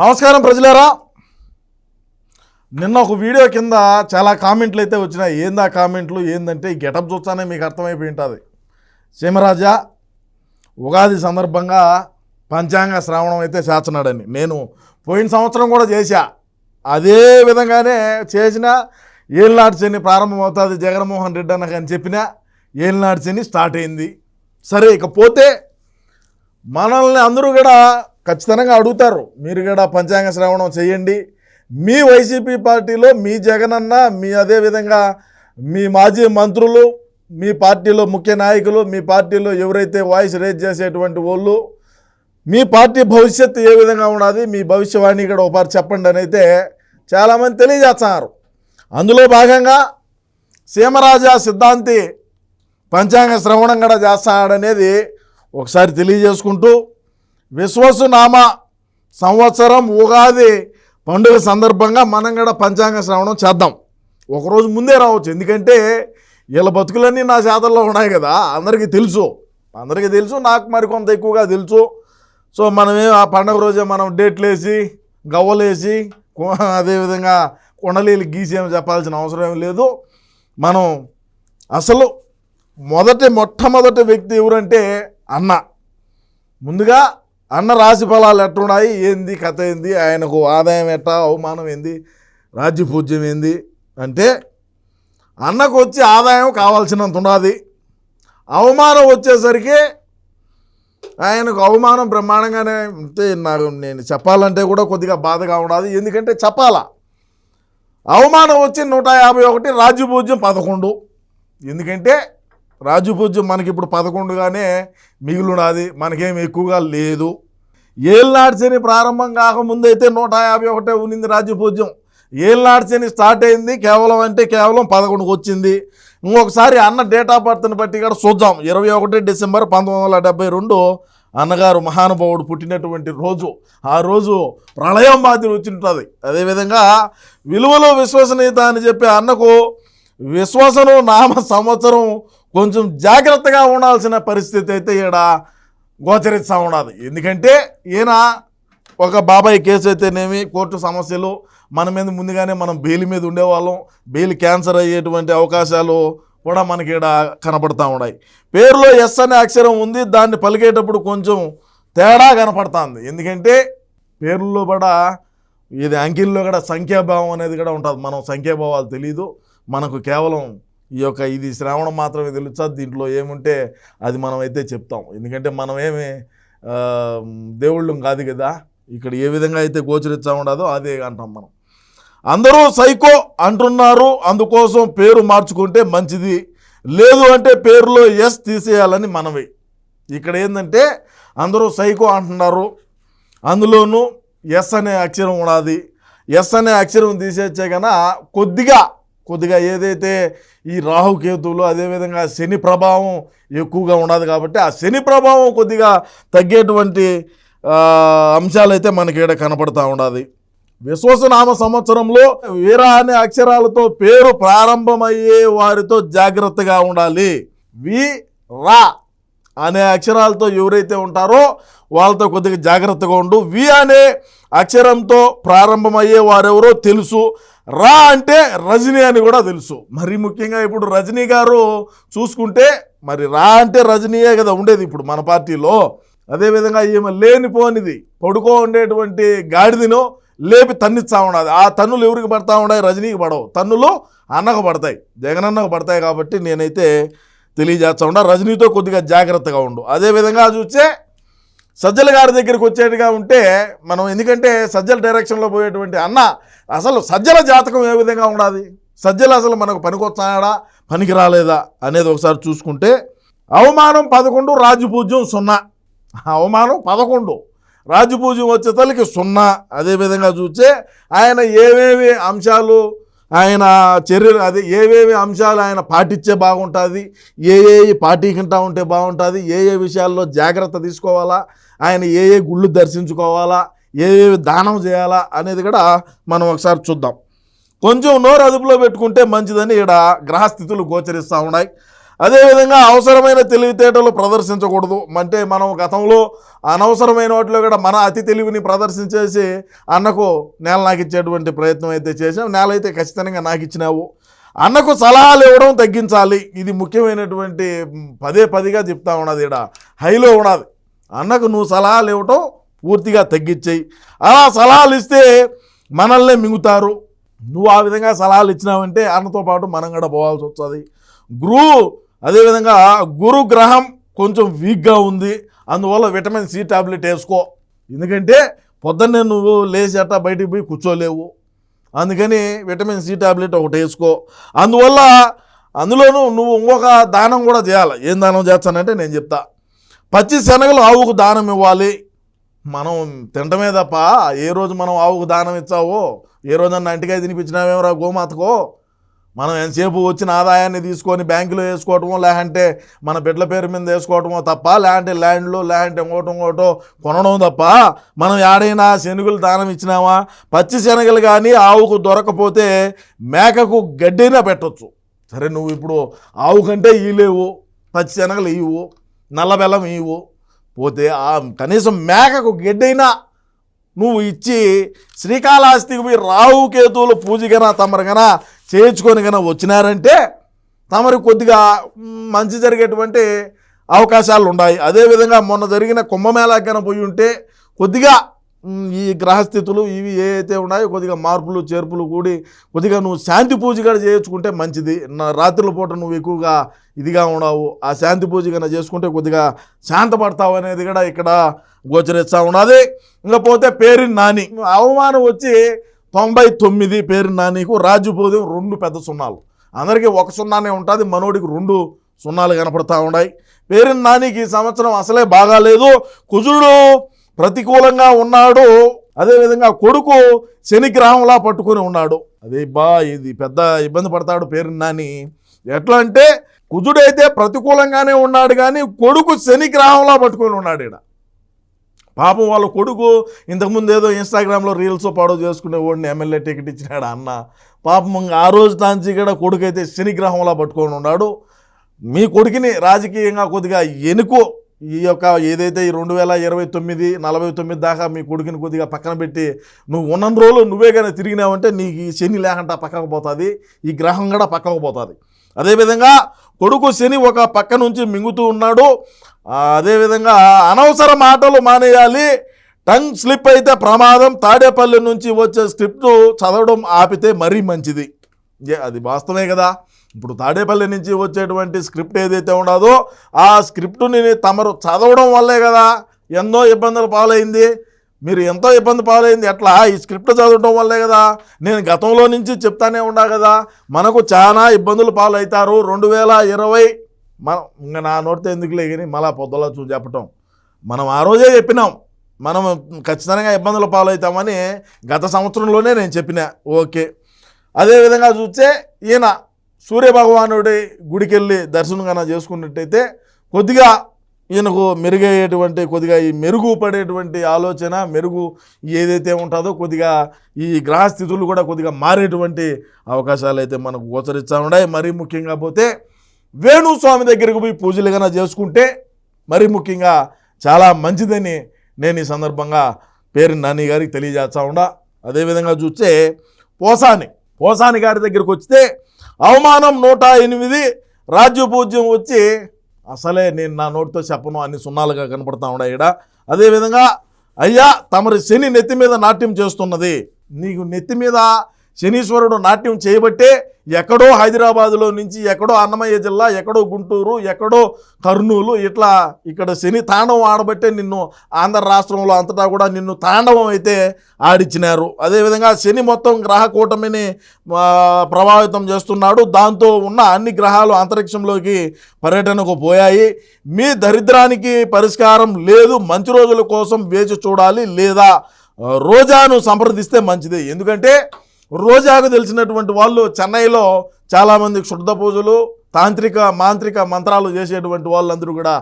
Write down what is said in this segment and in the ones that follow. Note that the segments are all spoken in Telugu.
నమస్కారం ప్రజలారా. నిన్న ఒక వీడియో కింద చాలా కామెంట్లు అయితే వచ్చినాయి. ఏందా కామెంట్లు? ఏందంటే ఈ గెటప్ చూస్తానే మీకు అర్థమైపోయి ఉంటుంది. సీమరాజా ఉగాది సందర్భంగా పంచాంగ శ్రావణం అయితే చేస్తున్నాడని. నేను పోయిన సంవత్సరం కూడా చేశా. అదే విధంగానే చేసిన ఏళ్ళనాటి శని ప్రారంభమవుతుంది జగన్మోహన్ రెడ్డి అన్న కానీ చెప్పిన ఏళ్ళనాటి శని స్టార్ట్ అయింది. సరే ఇకపోతే మనల్ని అందరూ కూడా ఖచ్చితంగా అడుగుతారు. మీరు కూడా పంచాంగ శ్రవణం చేయండి. మీ వైసీపీ పార్టీలో మీ జగనన్న మీ అదేవిధంగా మీ మాజీ మంత్రులు మీ పార్టీలో ముఖ్య నాయకులు మీ పార్టీలో ఎవరైతే వాయిస్ రేజ్ చేసేటువంటి వాళ్ళు మీ పార్టీ భవిష్యత్తు ఏ విధంగా ఉన్నది మీ భవిష్యవాణి కూడా ఒకసారి చెప్పండి అని అయితే చాలామంది తెలియజేస్తున్నారు. అందులో భాగంగా సీమరాజా సిద్ధాంతి పంచాంగ శ్రవణం కూడా చేస్తాడనేది ఒకసారి తెలియజేసుకుంటూ విశ్వసునామ సంవత్సరం ఉగాది పండుగ సందర్భంగా మనం కూడా పంచాంగ శ్రవణం చేద్దాం. ఒకరోజు ముందే రావచ్చు. ఎందుకంటే వీళ్ళ బతుకులన్నీ నా చేతల్లో ఉన్నాయి కదా. అందరికీ తెలుసు. అందరికీ తెలుసు. నాకు మరికొంత ఎక్కువగా తెలుసు. సో మనమే ఆ పండగ రోజే మనం డేట్లు వేసి గవ్వలేసి కు- అదేవిధంగా కొండలీలు గీసేమి చెప్పాల్సిన అవసరం ఏం లేదు. మనం అసలు మొదటి మొట్టమొదటి వ్యక్తి ఎవరంటే అన్న. ముందుగా అన్న రాశి ఫలాలు ఎట్టున్నాయి ఏంది? కథ ఏంది? ఆయనకు ఆదాయం ఎట్టా? అవమానం ఏంది? రాజ్య పూజ్యం ఏంది? అంటే అన్నకు వచ్చి ఆదాయం కావాల్సినంత ఉన్నది. అవమానం వచ్చేసరికి ఆయనకు అవమానం బ్రహ్మాండంగానే అంటే నాకు నేను చెప్పాలంటే కూడా కొద్దిగా బాధగా ఉండదు ఎందుకంటే చెప్పాలా? అవమానం వచ్చి నూట యాభై ఒకటి రాజ్యపూజ్యం పదకొండు. ఎందుకంటే రాజ్యపూజ్యం మనకి ఇప్పుడు పదకొండుగానే మిగిలినది మనకేం ఎక్కువగా లేదు. ఏళ్ళనాటి శని ప్రారంభం కాకముందైతే అయితే నూట యాభై ఒకటే ఉన్నింది రాజ్యపూజ్యం ఏళ్ళనాటి శని స్టార్ట్ అయింది కేవలం అంటే కేవలం పదకొండుకు వచ్చింది. ఇంకొకసారి అన్న డేట్ ఆఫ్ బర్త్ని బట్టి కూడా చూద్దాం. ఇరవై ఒకటి డిసెంబర్ పంతొమ్మిది వందల డెబ్బై రెండు అన్నగారు మహానుభావుడు పుట్టినటువంటి రోజు. ఆ రోజు ప్రళయం బాధ్యత వచ్చింటుంది అదేవిధంగా విలువలో విశ్వసనీయత అని చెప్పి అన్నకు విశ్వాసను నామ సంవత్సరం కొంచెం జాగ్రత్తగా ఉండాల్సిన పరిస్థితి అయితే ఈడ గోచరిస్తూ ఉండదు ఎందుకంటే ఈయన ఒక బాబాయ్ కేసు అయితేనేమి కోర్టు సమస్యలు మన మీద ముందుగానే మనం బెయిల్ మీద ఉండేవాళ్ళం. బెయిల్ క్యాన్సర్ అయ్యేటువంటి అవకాశాలు కూడా మనకి ఇక్కడ కనపడతా ఉన్నాయి. పేరులో ఎస్ అనే అక్షరం ఉంది. దాన్ని పలికేటప్పుడు కొంచెం తేడా కనపడుతుంది. ఎందుకంటే పేర్లలో కూడా ఇది అంకిల్లో కూడా సంఖ్యాభావం అనేది కూడా ఉంటుంది. మనం సంఖ్యాభావాలు తెలియదు మనకు కేవలం ఈ యొక్క ఇది శ్రావణం మాత్రమే తెలుసా? దీంట్లో ఏముంటే అది మనం అయితే చెప్తాం. ఎందుకంటే మనం ఏమి దేవుళ్ళం కాదు కదా? ఇక్కడ ఏ విధంగా అయితే గోచరిస్తా ఉండదో అదే అంటాం మనం. అందరూ సైకో అంటున్నారు. అందుకోసం పేరు మార్చుకుంటే మంచిది. లేదు అంటే పేరులో ఎస్ తీసేయాలని మనవి. ఇక్కడ ఏంటంటే అందరూ సైకో అంటున్నారు. అందులోనూ ఎస్ అనే అక్షరం ఉన్నది ఎస్ అనే అక్షరం తీసేచ్చే కన్నా కొద్దిగా కొద్దిగా ఏదైతే ఈ రాహుకేతువులు అదేవిధంగా శని ప్రభావం ఎక్కువగా ఉండదు కాబట్టి ఆ శని ప్రభావం కొద్దిగా తగ్గేటువంటి అంశాలైతే మనకి ఈడ కనపడతా ఉండాలి విశ్వసనామ సంవత్సరంలో వీర అనే అక్షరాలతో పేరు ప్రారంభమయ్యే వారితో జాగ్రత్తగా ఉండాలి. వి రా అనే అక్షరాలతో ఎవరైతే ఉంటారో వాళ్ళతో కొద్దిగా జాగ్రత్తగా ఉండు. వి అనే అక్షరంతో ప్రారంభమయ్యే వారెవరో తెలుసు. రా అంటే రజనీ అని కూడా తెలుసు. మరి ముఖ్యంగా ఇప్పుడు రజనీ గారు చూసుకుంటే మరి రా అంటే రజనీయే కదా ఉండేది ఇప్పుడు మన పార్టీలో. అదేవిధంగా ఈమె లేనిపోనిది పడుకో ఉండేటువంటి గాడిదను లేపి తన్నిస్తా ఉన్నది. ఆ తన్నులు ఎవరికి పడతా ఉన్నాయి? రజనీకి పడవు. తన్నులు అన్నకు పడతాయి. జగనన్నకు పడతాయి కాబట్టి నేనైతే తెలియజేస్తా ఉన్నా. రజనీతో కొద్దిగా జాగ్రత్తగా ఉండు. అదేవిధంగా చూస్తే సజ్జల గారి దగ్గరికి వచ్చేట్టుగా ఉంటే మనం ఎందుకంటే సజ్జల డైరెక్షన్లో పోయేటువంటి అన్న అసలు సజ్జల జాతకం ఏ విధంగా ఉండాలి? సజ్జలు అసలు మనకు పనికొచ్చాడా పనికి రాలేదా? అనేది ఒకసారి చూసుకుంటే అవమానం పదకొండు రాజపూజ్యం సున్నా. అవమానం పదకొండు రాజపూజ్యం వచ్చే తల్లికి సున్నా. అదేవిధంగా చూస్తే ఆయన ఏమేమి అంశాలు ఆయన చర్యలు అదే ఏవేవి అంశాలు ఆయన పాటించే బాగుంటుంది ఏ ఏ పాటించుకుంటా ఉంటే బాగుంటుంది ఏ ఏ విషయాల్లో జాగ్రత్త తీసుకోవాలా ఆయన ఏ ఏ గుళ్ళు దర్శించుకోవాలా ఏ ఏ దానం చేయాలా అనేది కూడా మనం ఒకసారి చూద్దాం. కొంచెం నోరు అదుపులో పెట్టుకుంటే మంచిదని ఇక్కడ గ్రహస్థితులు గోచరిస్తూ ఉన్నాయి. అదేవిధంగా అవసరమైన తెలివితేటలు ప్రదర్శించకూడదు. అంటే మనం గతంలో అనవసరమైన వాటిలో కూడా మన అతి తెలివిని ప్రదర్శించేసి అన్నకు నేల నాకు ఇచ్చేటువంటి ప్రయత్నం అయితే చేసాం నేల అయితే ఖచ్చితంగా నాకు ఇచ్చినావు అన్నకు సలహాలు ఇవ్వడం తగ్గించాలి. ఇది ముఖ్యమైనటువంటి పదే పదిగా చెప్తా ఉన్నది ఇక్కడ హైలో ఉన్నది. అన్నకు నువ్వు సలహాలు ఇవ్వటం పూర్తిగా తగ్గించేయి. అలా సలహాలు ఇస్తే మనల్నే మింగుతారు. నువ్వు ఆ విధంగా సలహాలు ఇచ్చినావంటే అన్నతో పాటు మనం కూడా పోవాల్సి వస్తుంది. గురువు అదేవిధంగా గురు గ్రహం కొంచెం వీక్గా ఉంది. అందువల్ల విటమిన్ సి టాబ్లెట్ వేసుకో. ఎందుకంటే పొద్దున్నే నువ్వు లేచి అట్టా బయటికి పోయి కూర్చోలేవు. అందుకని విటమిన్ సి టాబ్లెట్ ఒకటి వేసుకో. అందువల్ల అందులోనూ నువ్వు ఇంకొక దానం కూడా చేయాలి. ఏం దానం చేస్తానంటే నేను చెప్తా. పచ్చి శనగలు ఆవుకు దానం ఇవ్వాలి. మనం తినటమే తప్ప ఏ రోజు మనం ఆవుకు దానం ఇచ్చావో ఏ రోజన్నా ఇంటికాయ తినిపించినావేమరా గోమాతకో? మనం ఎంతసేపు వచ్చిన ఆదాయాన్ని తీసుకొని బ్యాంకులో వేసుకోవటమో లేదంటే మన బిడ్డల పేరు మీద వేసుకోవటమో తప్ప లేదంటే ల్యాండ్లో లేదంటే ఇంకోటం ఇంకోటో కొనడం తప్ప మనం ఏడైనా శనగలు దానం ఇచ్చినామా? పచ్చి శనగలు కానీ ఆవుకు దొరకపోతే మేకకు గడ్డైనా పెట్టచ్చు. సరే నువ్వు ఇప్పుడు ఆవు కంటే ఇలేవు పచ్చి శనగలు ఇవ్వు నల్ల బెల్లం ఇవ్వు పోతే ఆ కనీసం మేకకు గడ్డైనా నువ్వు ఇచ్చి శ్రీకాళహస్తికి పోయి రావు కేతువులు పూజగన తమరుగనా చేయించుకొని కనుక వచ్చినారంటే తమరు కొద్దిగా మంచి జరిగేటువంటి అవకాశాలు ఉన్నాయి. అదేవిధంగా మొన్న జరిగిన కుంభమేళా కనుక పోయి ఉంటే కొద్దిగా ఈ గ్రహస్థితులు ఇవి ఏవైతే ఉన్నాయో కొద్దిగా మార్పులు చేర్పులు కూడి కొద్దిగా నువ్వు శాంతి పూజ కూడా చేయించుకుంటే మంచిది. నా రాత్రుల పూట నువ్వు ఎక్కువగా ఇదిగా ఉండవు ఆ శాంతి పూజ కన్నా చేసుకుంటే కొద్దిగా శాంతపడతావు అనేది కూడా ఇక్కడ గోచరిస్తూ ఉన్నది. ఇకపోతే పేరు నాని. అవమానం వచ్చి తొంభై తొమ్మిది పేరు నానీకు రాజ్యపోదం రెండు పెద్ద సున్నాలు. అందరికీ ఒక సున్నానే ఉంటుంది మనోడికి రెండు సున్నాలు కనపడతా ఉన్నాయి. పేరిన నానికి ఈ సంవత్సరం అసలే బాగాలేదు. కుజుడు ప్రతికూలంగా ఉన్నాడు. అదేవిధంగా కొడుకు శనిగ్రహంలా పట్టుకుని పట్టుకొని ఉన్నాడు. అదే బా ఇది పెద్ద ఇబ్బంది పడతాడు పేరు నాని ఎట్లా అంటే కుజుడైతే ప్రతికూలంగానే ఉన్నాడు కానీ కొడుకు శనిగ్రహంలా పట్టుకొని ఉన్నాడు ఈడ. పాపం వాళ్ళ కొడుకు ఇంతకుముందు ఏదో ఇన్స్టాగ్రామ్లో రీల్స్ పాడో చేసుకునే వాడిని ఎమ్మెల్యే టికెట్ ఇచ్చినాడు అన్న. పాపం ఇంకా ఆ రోజు తాంచి కూడా కొడుకు అయితే శనిగ్రహంలా పట్టుకొని ఉన్నాడు. మీ కొడుకుని రాజకీయంగా కొద్దిగా ఎనుకో ఈ యొక్క ఏదైతే ఈ రెండు వేల ఇరవై తొమ్మిది నలభై తొమ్మిది దాకా మీ కొడుకుని కొద్దిగా పక్కన పెట్టి నువ్వు ఉన్న రోజులు నువ్వే కానీ తిరిగినావంటే నీకు ఈ శని లేకుండా పక్కకు పోతుంది ఈ గ్రహం కూడా పక్కకు పోతుంది. అదేవిధంగా కొడుకు శని ఒక పక్క నుంచి మింగుతూ ఉన్నాడు. అదేవిధంగా అనవసర మాటలు మానేయాలి. టంగ్ స్లిప్ అయితే ప్రమాదం. తాడేపల్లి నుంచి వచ్చే స్క్రిప్ట్ చదవడం ఆపితే మరీ మంచిది. అది వాస్తవమే కదా. ఇప్పుడు తాడేపల్లి నుంచి వచ్చేటువంటి స్క్రిప్ట్ ఏదైతే ఉండదో ఆ స్క్రిప్ట్ని తమరు చదవడం వల్లే కదా ఎన్నో ఇబ్బందులు పాలైంది. మీరు ఎంతో ఇబ్బంది పాలైంది. ఎట్లా? ఈ స్క్రిప్ట్ చదవటం వల్లే కదా. నేను గతంలో నుంచి చెప్తానే ఉన్నా కదా. మనకు చాలా ఇబ్బందులు పాలవుతారు రెండు వేల ఇరవై మనం ఇంకా నా నోటితో ఎందుకులే కానీ మళ్ళా పొద్దులో చూ చెప్పటం. మనం ఆ రోజే చెప్పినాం. మనం ఖచ్చితంగా ఇబ్బందులు పాలవుతామని గత సంవత్సరంలోనే నేను చెప్పిన. ఓకే. అదేవిధంగా చూస్తే ఈయన సూర్యభగవానుడి గుడికి వెళ్ళి దర్శనం కన్నా చేసుకున్నట్టయితే కొద్దిగా ఈయనకు మెరుగయ్యేటువంటి కొద్దిగా ఈ మెరుగుపడేటువంటి ఆలోచన మెరుగు ఏదైతే ఉంటుందో కొద్దిగా ఈ గ్రహస్థితులు కూడా కొద్దిగా మారేటువంటి అవకాశాలు అయితే మనకు గోచరిస్తూ ఉన్నాయి. మరీ ముఖ్యంగా పోతే వేణుస్వామి దగ్గరికి పోయి పూజలు కన్నా చేసుకుంటే మరీ ముఖ్యంగా చాలా మంచిదని నేను ఈ సందర్భంగా పేరు నాని గారికి తెలియజేస్తా ఉండా అదేవిధంగా చూస్తే పోసాని పోసాని గారి దగ్గరికి వస్తే అవమానం నూట ఎనిమిది రాజ్యపూజ్యం వచ్చి అసలే నేను నా నోటితో చెప్పను అన్ని సున్నాలుగా కనపడతా ఉండా ఇక్కడ అదేవిధంగా అయ్యా తమరి శని నెత్తి మీద నాట్యం చేస్తున్నది. నీకు నెత్తి మీద శనీశ్వరుడు నాట్యం చేయబట్టే ఎక్కడో హైదరాబాదులో నుంచి ఎక్కడో అన్నమయ్య జిల్లా ఎక్కడో గుంటూరు ఎక్కడో కర్నూలు ఇట్లా ఇక్కడ శని తాండవం ఆడబట్టే నిన్ను ఆంధ్ర రాష్ట్రంలో అంతటా కూడా నిన్ను తాండవం అయితే ఆడిచ్చినారు. అదేవిధంగా శని మొత్తం గ్రహ కూటమిని ప్రభావితం చేస్తున్నాడు. దాంతో ఉన్న అన్ని గ్రహాలు అంతరిక్షంలోకి పర్యటనకు పోయాయి. మీ దరిద్రానికి పరిష్కారం లేదు. మంచి రోజుల కోసం వేచి చూడాలి లేదా రోజాను సంప్రదిస్తే మంచిది. ఎందుకంటే రోజాకు తెలిసినటువంటి వాళ్ళు చెన్నైలో చాలామంది క్షుద్ధ పూజలు తాంత్రిక మాంత్రిక మంత్రాలు చేసేటువంటి వాళ్ళందరూ కూడా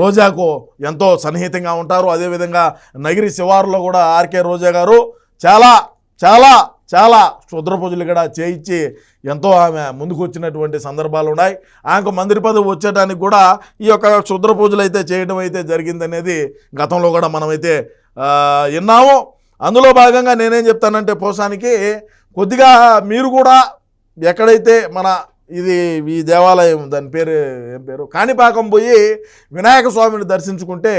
రోజాకు ఎంతో సన్నిహితంగా ఉంటారు. అదేవిధంగా నగిరి శివారులో కూడా ఆర్కే రోజా గారు చాలా చాలా చాలా క్షుద్ర పూజలు కూడా చేయించి ఎంతో ఆమె ముందుకు వచ్చినటువంటి సందర్భాలు ఉన్నాయి. ఆమెకు మందిరి పదవి వచ్చేటానికి కూడా ఈ యొక్క క్షుద్ర పూజలు అయితే చేయడం అయితే జరిగిందనేది గతంలో కూడా మనమైతే విన్నాము. అందులో భాగంగా నేనేం చెప్తానంటే పోసానికి కొద్దిగా మీరు కూడా ఎక్కడైతే మన ఇది ఈ దేవాలయం దాని పేరు ఏం పేరు? కాణిపాకం పోయి వినాయక స్వామిని దర్శించుకుంటే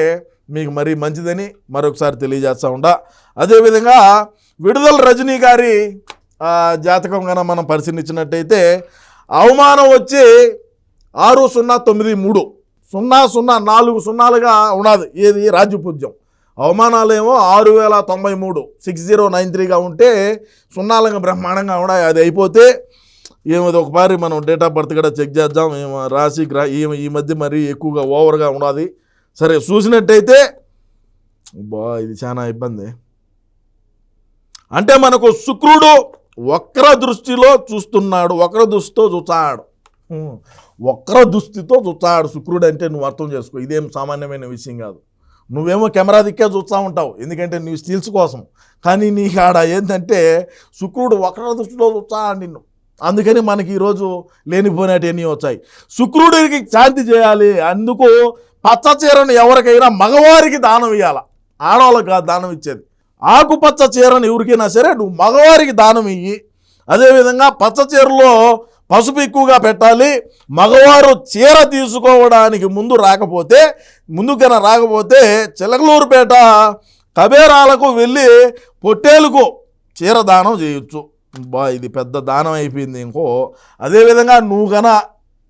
మీకు మరీ మంచిదని మరొకసారి తెలియజేస్తా ఉండా. అదేవిధంగా విడుదల రజనీ గారి జాతకం కనుక మనం పరిశీలించినట్టయితే అవమానం వచ్చి ఆరు సున్నా తొమ్మిది మూడు. సున్నా సున్నా నాలుగు సున్నాలుగా ఉన్నది. ఏది? రాజ్యపూజ్యం. అవమానాలేమో ఆరు వేల తొంభై మూడు. సిక్స్ జీరో నైన్ త్రీగా ఉంటే సున్నాలుగా బ్రహ్మాండంగా ఉన్నాయి అది అయిపోతే ఏమది ఒకసారి మనం డేట్ ఆఫ్ బర్త్ కూడా చెక్ చేద్దాం. ఏమో రాశి గ్రా ఈ మధ్య మరీ ఎక్కువగా ఓవర్గా ఉన్నది సరే చూసినట్టయితే బా ఇది చాలా ఇబ్బంది. అంటే మనకు శుక్రుడు వక్ర దృష్టిలో చూస్తున్నాడు వక్ర దృష్టితో చూస్తాడు. హ్మ్. వక్ర దృష్టితో చూస్తాడు శుక్రుడు అంటే నువ్వు అర్థం చేసుకో ఇదేం సామాన్యమైన విషయం కాదు. నువ్వేమో కెమెరా దిక్కే చూస్తూ ఉంటావు ఎందుకంటే నీ స్టిల్స్ కోసం. కానీ నీకు ఆడ ఏంటంటే శుక్రుడు ఒకట దృష్టిలో చూస్తా నిన్ను. అందుకని మనకి ఈరోజు లేనిపోయినట్టన్నీ వచ్చాయి. శుక్రుడికి శాంతి చేయాలి అందుకు పచ్చ చీరను ఎవరికైనా మగవారికి దానం ఇవ్వాల ఆడవాళ్ళకి కాదు దానం ఇచ్చేది. ఆకుపచ్చ చీరను ఎవరికైనా సరే నువ్వు మగవారికి దానం ఇయ్యి. అదేవిధంగా పచ్చ చీరలో పసుపు ఎక్కువగా పెట్టాలి మగవారు చీర తీసుకోవడానికి ముందు రాకపోతే ముందుకైనా రాకపోతే చిలకలూరుపేట కబేరాలకు వెళ్ళి పొట్టేలకు చీర దానం చేయొచ్చు. బా ఇది పెద్ద దానం అయిపోయింది ఇంకో. అదేవిధంగా నువ్వు గన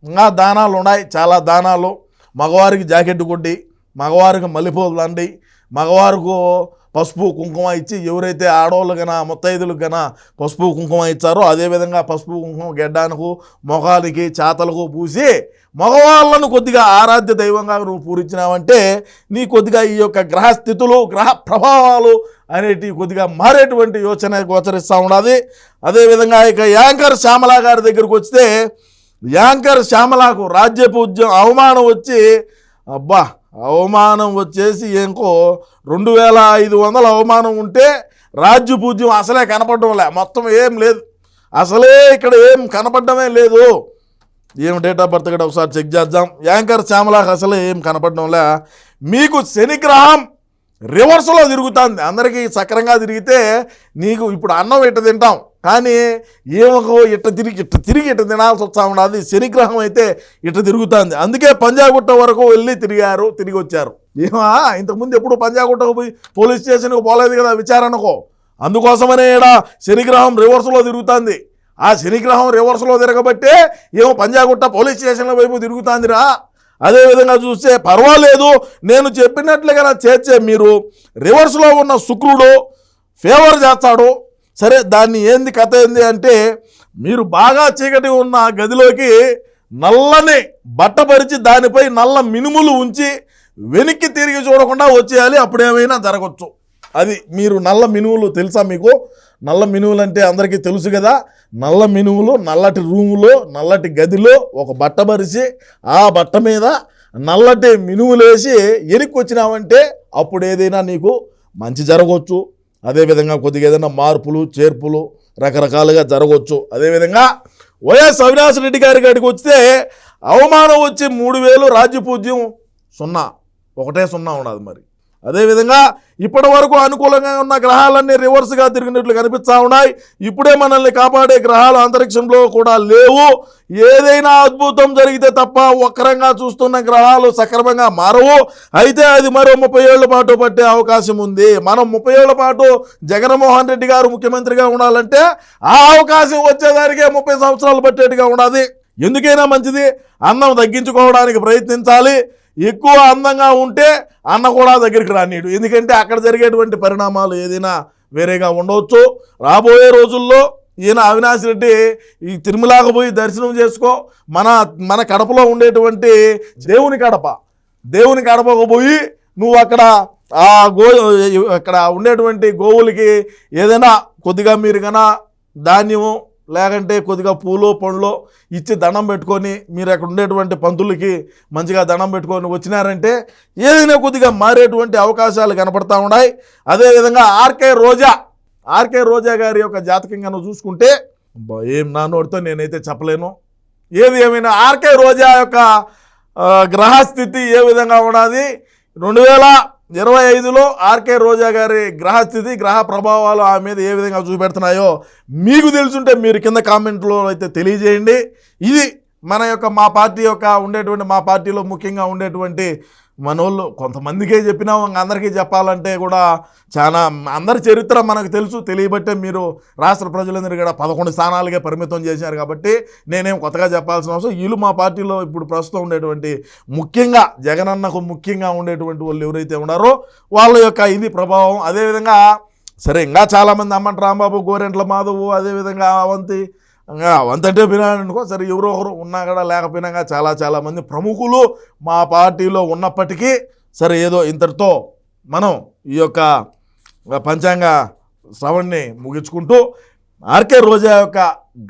ఇంకా దానాలు ఉన్నాయి చాలా దానాలు. మగవారికి జాకెట్ కొట్టి మగవారికి మల్లెపూలు దండి మగవారికి పసుపు కుంకుమ ఇచ్చి ఎవరైతే ఆడవాళ్ళు కన ముత్తైదులకు గన పసుపు కుంకుమ ఇచ్చారో అదేవిధంగా పసుపు కుంకుమ గెడ్డానికి మొఖానికి చేతలకు పూసి మగవాళ్ళను కొద్దిగా ఆరాధ్య దైవంగా నువ్వు పూరించినావంటే నీ కొద్దిగా ఈ యొక్క గ్రహ స్థితులు గ్రహ ప్రభావాలు అనేటివి కొద్దిగా మారేటువంటి యోచన గోచరిస్తూ ఉన్నది అదేవిధంగా ఇక యాంకర్ శ్యామల గారి దగ్గరికి వస్తే యాంకర్ శ్యామలకు రాజ్యపూజ్యం అవమానం వచ్చి అబ్బా! అవమానం వచ్చేసి ఇంకో రెండు వేల ఐదు వందల అవమానం ఉంటే రాజ్యపూజ్యం అసలే కనపడడం లే మొత్తం ఏం లేదు. అసలే ఇక్కడ ఏం కనపడమే లేదు. ఏం డేట్ ఆఫ్ బర్త్ కూడా ఒకసారి చెక్ చేద్దాం. యాంకర్ శ్యామలాకి అసలే ఏం కనపడడం లే. మీకు శనిగ్రహం రివర్స్లో తిరుగుతుంది. అందరికీ సక్రంగా తిరిగితే నీకు ఇప్పుడు అన్నం ఇట్ట తింటాం. కానీ ఏమో ఇట్ట తిరిగి ఇట్ట తిరిగి ఇట్ట తినాల్సి వస్తూ ఉన్నది. శనిగ్రహం అయితే ఇట్ట తిరుగుతుంది. అందుకే పంజాగుట్ట వరకు వెళ్ళి తిరిగారు తిరిగి వచ్చారు. ఏమా? ఇంతకుముందు ఎప్పుడు పంజాగుట్టకు పోయి పోలీస్ స్టేషన్కు పోలేదు కదా విచారణకు? అందుకోసమనే ఈడ శనిగ్రహం రివర్స్లో తిరుగుతుంది. ఆ శనిగ్రహం రివర్స్లో తిరగబట్టే ఏమో పంజాగుట్ట పోలీస్ స్టేషన్ల వైపు తిరుగుతుందిరా. అదేవిధంగా చూస్తే పర్వాలేదు నేను చెప్పినట్లుగా చేర్చే మీరు రివర్స్లో ఉన్న శుక్రుడు ఫేవర్ చేస్తాడు. సరే దాన్ని ఏంది కథ ఏంది అంటే మీరు బాగా చీకటి ఉన్న గదిలోకి నల్లని బట్టపరిచి దానిపై నల్ల మినుములు ఉంచి వెనక్కి తిరిగి చూడకుండా వచ్చేయాలి అప్పుడేమైనా జరగచ్చు. అది మీరు నల్ల మినువులు తెలుసా మీకు? నల్ల మినువులు అంటే అందరికీ తెలుసు కదా నల్ల మినువులు నల్లటి రూములో నల్లటి గదిలో ఒక బట్ట పరిచి ఆ బట్ట మీద నల్లటి మినువులేసి ఎనిక్కి వచ్చినావంటే అప్పుడు ఏదైనా నీకు మంచి జరగవచ్చు అదేవిధంగా కొద్దిగా ఏదైనా మార్పులు చేర్పులు రకరకాలుగా జరగవచ్చు అదేవిధంగా వైఎస్ అవినాష్ రెడ్డి గారి కాడికి వస్తే అవమానం వచ్చి మూడు వేలు రాజ్యపూజ్యం సున్నా. ఒకటే సున్నా ఉన్నది మరి. అదేవిధంగా ఇప్పటి వరకు అనుకూలంగా ఉన్న గ్రహాలన్నీ రివర్స్గా తిరిగినట్లు కనిపిస్తూ ఉన్నాయి. ఇప్పుడే మనల్ని కాపాడే గ్రహాలు అంతరిక్షంలో కూడా లేవు. ఏదైనా అద్భుతం జరిగితే తప్ప వక్రంగా చూస్తున్న గ్రహాలు సక్రమంగా మారవు. అయితే అది మరో ముప్పై ఏళ్ళ పాటు పట్టే అవకాశం ఉంది. మనం ముప్పై ఏళ్ళ పాటు జగన్మోహన్ రెడ్డి గారు ముఖ్యమంత్రిగా ఉండాలంటే ఆ అవకాశం వచ్చేదానికే ముప్పై సంవత్సరాలు పట్టేట్టుగా ఉండాలి. ఎందుకైనా మంచిది. అన్నం తగ్గించుకోవడానికి ప్రయత్నించాలి. ఎక్కువ అందంగా ఉంటే అన్న కూడా దగ్గరికి రానీడు ఎందుకంటే అక్కడ జరిగేటువంటి పరిణామాలు ఏదైనా వేరేగా ఉండవచ్చు. రాబోయే రోజుల్లో ఈయన అవినాష్ రెడ్డి ఈ తిరుమలకు పోయి దర్శనం చేసుకో. మన మన కడపలో ఉండేటువంటి దేవుని కడప. దేవుని కడపకు పోయి నువ్వు అక్కడ ఆ గో అక్కడ ఉండేటువంటి గోవులకి ఏదైనా కొద్దిగా మీరు కన్నా ధాన్యము లేకంటే కొద్దిగా పూలు పండ్లు ఇచ్చి దండం పెట్టుకొని మీరు అక్కడ ఉండేటువంటి పంతులకి మంచిగా దండం పెట్టుకొని వచ్చినారంటే ఏదైనా కొద్దిగా మారేటువంటి అవకాశాలు కనపడతా ఉన్నాయి. అదేవిధంగా ఆర్కే రోజా ఆర్కే రోజా గారి యొక్క జాతకంగా చూసుకుంటే ఏం నానోడితో నేనైతే చెప్పలేను. ఏది ఏమైనా ఆర్కే రోజా యొక్క గ్రహస్థితి ఏ విధంగా ఉన్నది? రెండు వేల ఇరవై ఐదులో ఆర్కే రోజా గారి గ్రహస్థితి గ్రహ ప్రభావాలు ఆమె మీద ఏ విధంగా చూపెడుతున్నాయో మీకు తెలుసుంటే మీరు కింద కామెంట్లో అయితే తెలియజేయండి. ఇది మన యొక్క మా పార్టీ యొక్క ఉండేటువంటి మా పార్టీలో ముఖ్యంగా ఉండేటువంటి మనోళ్ళు కొంతమందికే చెప్పినా ఇంకా అందరికీ చెప్పాలంటే కూడా చాలా అందరి చరిత్ర మనకు తెలుసు. తెలియబట్టే మీరు రాష్ట్ర ప్రజలందరూ కూడా పదకొండు స్థానాలకే పరిమితం చేశారు కాబట్టి నేనేం కొత్తగా చెప్పాల్సిన అవసరం వీళ్ళు మా పార్టీలో ఇప్పుడు ప్రస్తుతం ఉండేటువంటి ముఖ్యంగా జగనన్నకు ముఖ్యంగా ఉండేటువంటి వాళ్ళు ఎవరైతే ఉన్నారో వాళ్ళ యొక్క ఇది ప్రభావం. అదేవిధంగా సరే ఇంకా చాలామంది అమ్మంట రాంబాబు గోరెంట్ల మాధవు అదేవిధంగా అవంతి ఇంకా పినాడనుకో సరే ఎవరో ఒకరు ఉన్నా కూడా లేకపోయినా చాలా చాలామంది ప్రముఖులు మా పార్టీలో ఉన్నప్పటికీ సరే ఏదో ఇంతటితో మనం ఈ యొక్క పంచాంగ శ్రవణ్ణి ముగించుకుంటూ ఆర్కే రోజా యొక్క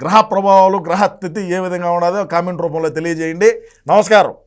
గ్రహ ప్రభావాలు గ్రహ స్థితి ఏ విధంగా ఉన్నదో కామెంట్ రూపంలో తెలియజేయండి. నమస్కారం.